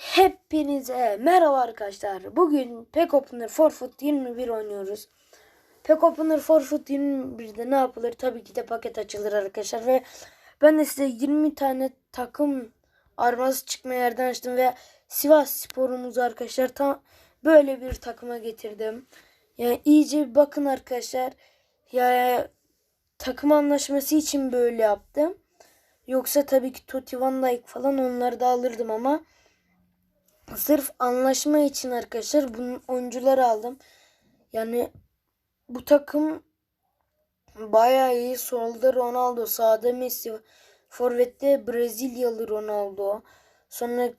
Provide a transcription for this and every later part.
Hepinize merhaba arkadaşlar. Bugün Pack Opener for Foot 21 oynuyoruz. Pack Opener for Foot 21'de ne yapılır? Tabii ki de paket açılır arkadaşlar ve ben de size 20 tane takım arması çıkma yerden açtım ve Sivas sporumuzu arkadaşlar tam böyle bir takıma getirdim. Yani iyice bir bakın arkadaşlar. Ya takım anlaşması için böyle yaptım. Yoksa tabii ki Totti Van Dijk falan onları da alırdım ama sırf anlaşma için arkadaşlar bunun oyuncuları aldım. Yani bu takım bayağı iyi. Solda Ronaldo, sağda Messi, forvette Brezilyalı Ronaldo. Sonra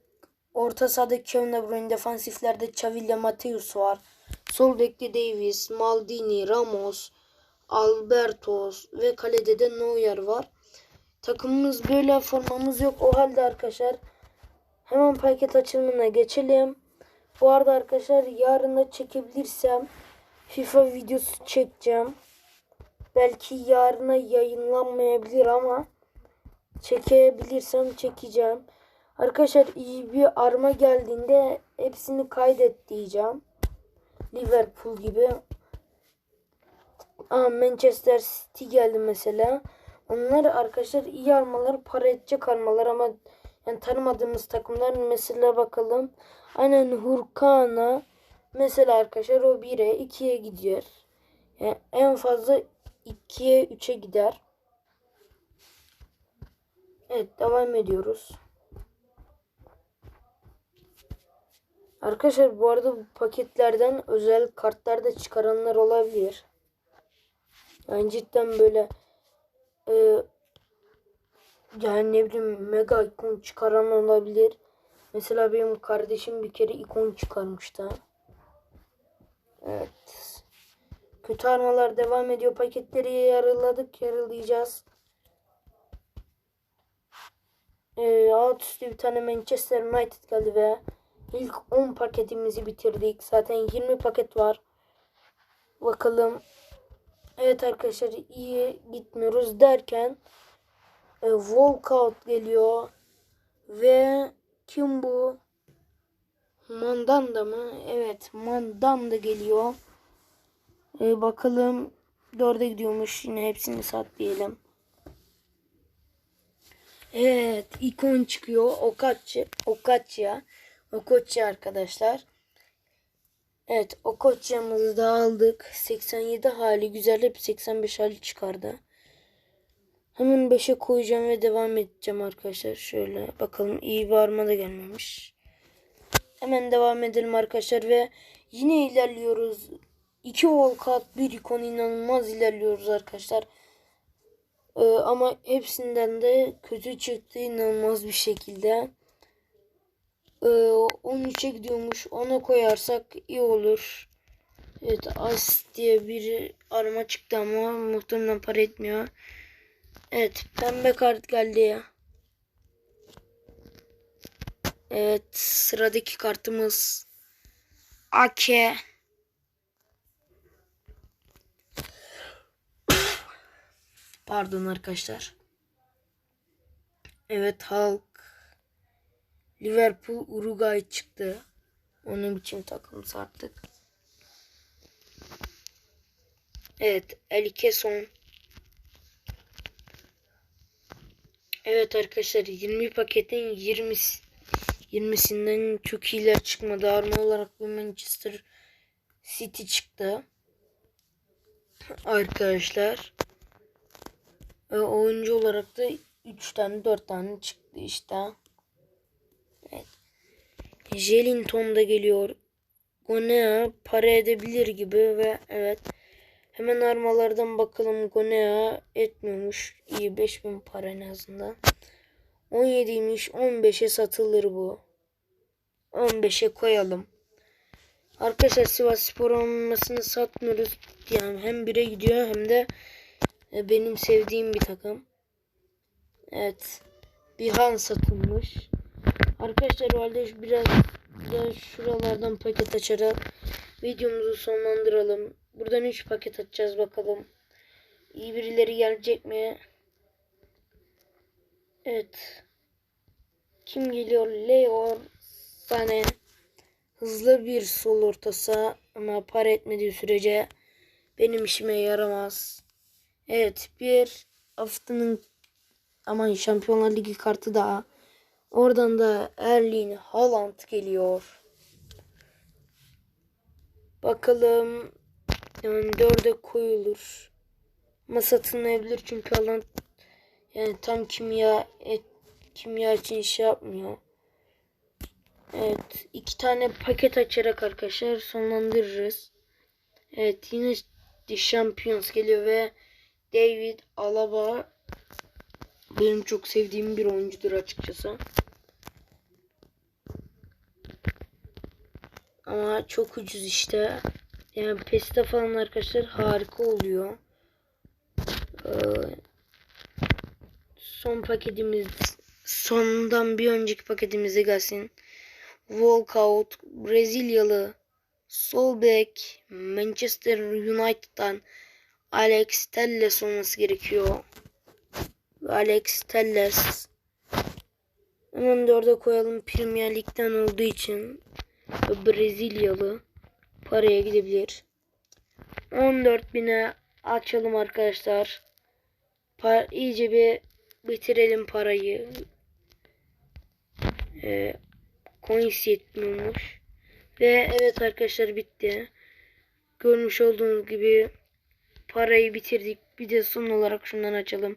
orta sahada Kevin De Bruyne, defansiflerde Xavi Mateus var. Sol bekte Davis, Maldini, Ramos, Albertos ve kalede de Neuer var. Takımımız böyle formamız yok. O halde arkadaşlar hemen paket açılımına geçelim. Bu arada arkadaşlar yarın da çekebilirsem FIFA videosu çekeceğim. Belki yarına yayınlanmayabilir ama çekebilirsem çekeceğim. Arkadaşlar iyi bir arma geldiğinde hepsini kaydet diyeceğim. Liverpool gibi. Aa, Manchester City geldi mesela. Onlar arkadaşlar iyi armalar, para edecek armalar ama yani tanımadığımız takımlar mesela bakalım. Aynen Hurkana mesela arkadaşlar o 1'e 2'ye gidiyor. Yani en fazla 2'ye 3'e gider. Evet devam ediyoruz. Arkadaşlar bu arada bu paketlerden özel kartlar da çıkaranlar olabilir. Yani cidden böyle e, yani ne bileyim mega ikon çıkaran olabilir. Mesela benim kardeşim bir kere ikon çıkarmıştı. Evet. Kötü armalar devam ediyor. Paketleri yarıladık. Yarılayacağız. Ee, alt üstü bir tane Manchester United geldi ve ilk 10 paketimizi bitirdik. Zaten 20 paket var. Bakalım. Evet arkadaşlar iyi gitmiyoruz derken e, walkout geliyor ve kim bu? Mandanda mı? Evet Mandanda geliyor. E, bakalım dörde gidiyormuş. Yine hepsini sat diyelim. Evet ikon çıkıyor. Okatçı. Okatçıya. Okoçya arkadaşlar. Evet Okoçya'mızı da aldık. 87 hali güzel. Hep 85 hali çıkardı. Hemen 5'e koyacağım ve devam edeceğim arkadaşlar. Şöyle bakalım iyi bir arma da gelmemiş. Hemen devam edelim arkadaşlar ve yine ilerliyoruz. 2 walkout bir ikon inanılmaz ilerliyoruz arkadaşlar. Ee, ama hepsinden de kötü çıktı inanılmaz bir şekilde. Ee, 13'e gidiyormuş. Ona koyarsak iyi olur. Evet as diye bir arama çıktı ama muhtemelen para etmiyor. Evet pembe kart geldi ya. Evet sıradaki kartımız Ake. Pardon arkadaşlar. Evet Hulk. Liverpool Uruguay çıktı. Onun için takım sattık. Evet Elkeson. Evet arkadaşlar 20 paketin 20 20'sinden çok iyiler çıkmadı. Arma olarak bir Manchester City çıktı. Arkadaşlar. E, oyuncu olarak da 3 tane 4 tane çıktı işte. Evet. Jelinton da geliyor. Gonea para edebilir gibi ve evet. Hemen armalardan bakalım Gonea etmiyormuş. İyi 5000 para en azından. 17'ymiş 15'e satılır bu. 15'e koyalım. Arkadaşlar Sivas Spor olmasını satmıyoruz. Yani hem bire gidiyor hem de benim sevdiğim bir takım. Evet. Bihan satılmış. Arkadaşlar o halde biraz da şuralardan paket açarak videomuzu sonlandıralım. Buradan 3 paket açacağız bakalım. İyi birileri gelecek mi? Evet. Kim geliyor? Leo tane hızlı bir sol orta saha ama para etmediği sürece benim işime yaramaz. Evet bir haftanın aman Şampiyonlar Ligi kartı daha. Oradan da Erling Haaland geliyor. Bakalım yani dörde koyulur. Ama satılmayabilir çünkü Haaland yani tam kimya et, kimya için şey yapmıyor. Evet iki tane paket açarak arkadaşlar sonlandırırız. Evet yine The Champions geliyor ve David Alaba benim çok sevdiğim bir oyuncudur açıkçası. Ama çok ucuz işte. Yani PES'te falan arkadaşlar harika oluyor. Ee, son paketimiz sondan bir önceki paketimize gelsin. Walkout Brezilyalı sol bek Manchester United'dan Alex Telles olması gerekiyor. Alex Telles. Hemen de orada koyalım Premier Lig'den olduğu için Brezilyalı paraya gidebilir. 14 bine açalım arkadaşlar. Par iyice bir bitirelim parayı. Ee, coins yetmiyormuş. Ve evet arkadaşlar bitti. Görmüş olduğunuz gibi parayı bitirdik. Bir de son olarak şundan açalım.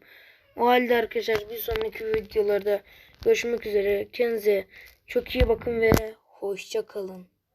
O halde arkadaşlar bir sonraki videolarda görüşmek üzere. Kendinize çok iyi bakın ve hoşça kalın.